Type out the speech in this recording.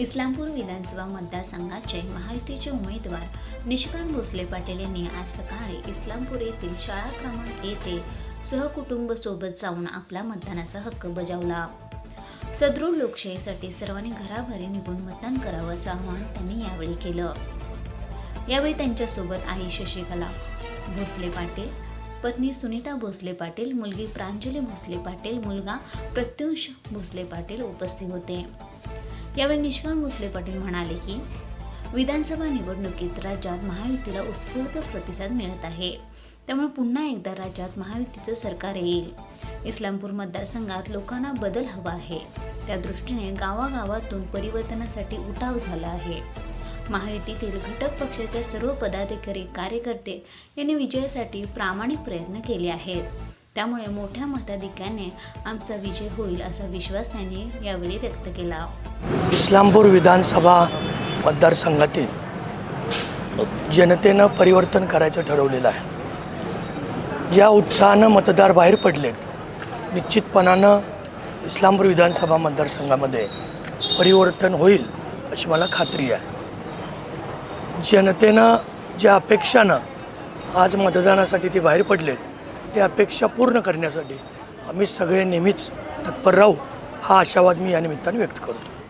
इस्लामपूर विधानसभा मतदारसंघाचे महायुतीचे उमेदवार निशिकांत भोसले पाटील यांनी आज सकाळी इस्लामपूर येथील शाळा क्रमांक येथे सहकुटुंब सोबत जाऊन आपला मतदानाचा हक्क बजावला. सदृढ लोकशाहीसाठी सर्वांनी घराघरी निघून मतदान करावं असं आवाहन त्यांनी यावेळी केलं. यावेळी त्यांच्यासोबत आई शशिकला भोसले पाटील पत्नी सुनीता भोसले पाटील मुलगी प्रांजली भोसले पाटील मुलगा प्रत्युष भोसले पाटील उपस्थित होते. यावेळी निष्कांत भोसले पाटील म्हणाले की विधानसभा निवडणुकीत राज्यात महायुतीला उत्स्फूर्त प्रतिसाद मिळत आहे. त्यामुळे पुन्हा एकदा राज्यात महायुतीचं सरकार येईल. इस्लामपूर मतदारसंघात लोकांना बदल हवा आहे. त्या दृष्टीने गावागावातून परिवर्तनासाठी उठाव झाला आहे. महायुतीतील घटक पक्षाच्या सर्व पदाधिकारी कार्यकर्ते यांनी विजयासाठी प्रामाणिक प्रयत्न केले आहेत. त्यामुळे मोठ्या मताधिक्याने आमचा विजय होईल असा विश्वास त्यांनी यावेळी व्यक्त केला. इस्लामपूर विधानसभा मतदारसंघातील जनतेनं परिवर्तन करायचं ठरवलेलं आहे. ज्या उत्साहानं मतदार बाहेर पडलेत निश्चितपणानं इस्लामपूर विधानसभा मतदारसंघामध्ये परिवर्तन होईल अशी मला खात्री आहे. जनतेनं ज्या अपेक्षानं आज मतदानासाठी ते बाहेर पडलेत त्या अपेक्षा पूर्ण करण्यासाठी आम्ही सगळे नेहमीच तत्पर राहू हा आशावाद मी या निमित्ताने व्यक्त करतो.